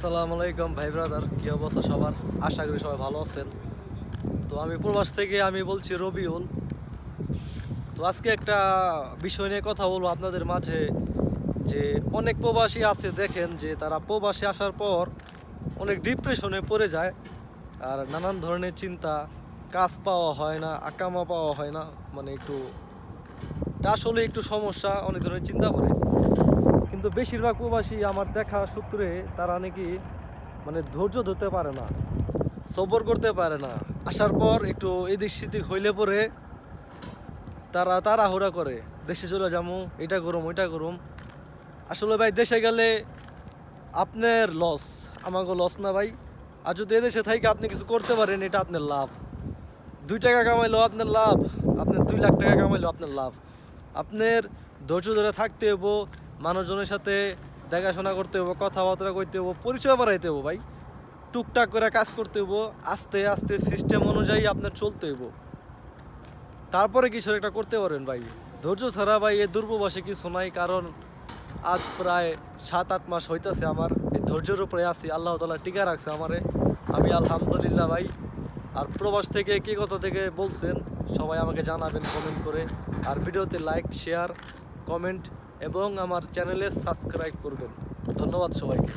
আসসালামু আলাইকুম ভাই ব্রাদার কি অবস্থা সবার? আশা করি সবাই ভালো আছেন। তো আমি প্রবাস থেকে আমি বলছি রবিউল। তো আজকে একটা বিষয় নিয়ে কথা বলব আপনাদের মাঝে। যে অনেক প্রবাসী আছে, দেখেন যে তারা প্রবাসে আসার পর অনেক ডিপ্রেশনে পড়ে যায়। আর নানান ধরনের চিন্তা, কাজ পাওয়া হয় না, আকামা পাওয়া হয় না। মানে একটু আসলে একটু সমস্যা, অনেক ধরনের চিন্তা করে। কিন্তু বেশিরভাগ প্রবাসী আমার দেখা সূত্রে তারা নাকি মানে ধৈর্য ধরতে পারে না, সবর করতে পারে না। আসার পর একটু এদিক সেদিক হইলে পরে তারা তাড়াহুড়া করে, দেশে চলে যাব এটা করুম ওইটা করুম আসলে ভাই, দেশে গেলে আপনার লস আমাকে লস না ভাই। আর যদি এদেশে থাকি আপনি কিছু করতে পারেন, এটা আপনার লাভ। দুই টাকা কামাইলেও আপনার লাভ, আপনার দুই লাখ টাকা কামাইলেও আপনার লাভ। আপনার ধৈর্য ধরে থাকতে হব মানুষজনের সাথে দেখাশোনা করতে হব, কথাবার্তা করতে হব, পরিচয় বাড়াইতে হব ভাই। টুকটাক করে কাজ করতে হব, আস্তে আস্তে সিস্টেম অনুযায়ী আপনার চলতে হব। তারপরে কিছু একটা করতে পারেন ভাই। ধৈর্য ছাড়া ভাই, এ দুর্ববাসে কিছু নাই, কারণ আজ প্রায় সাত, আট মাস হইতেছে আমার। এই ধৈর্যের উপরে আছি, আল্লাহ তালা টিকা রাখছে আমারে। আমি আলহামদুলিল্লাহ ভাই। আর প্রবাস থেকে কে কথা থেকে বলছেন, সবাই আমাকে জানাবেন কমেন্ট করে। আর ভিডিওতে লাইক শেয়ার কমেন্ট এবং আমার চ্যানেলে সাবস্ক্রাইব করবেন ধন্যবাদ সবাইকে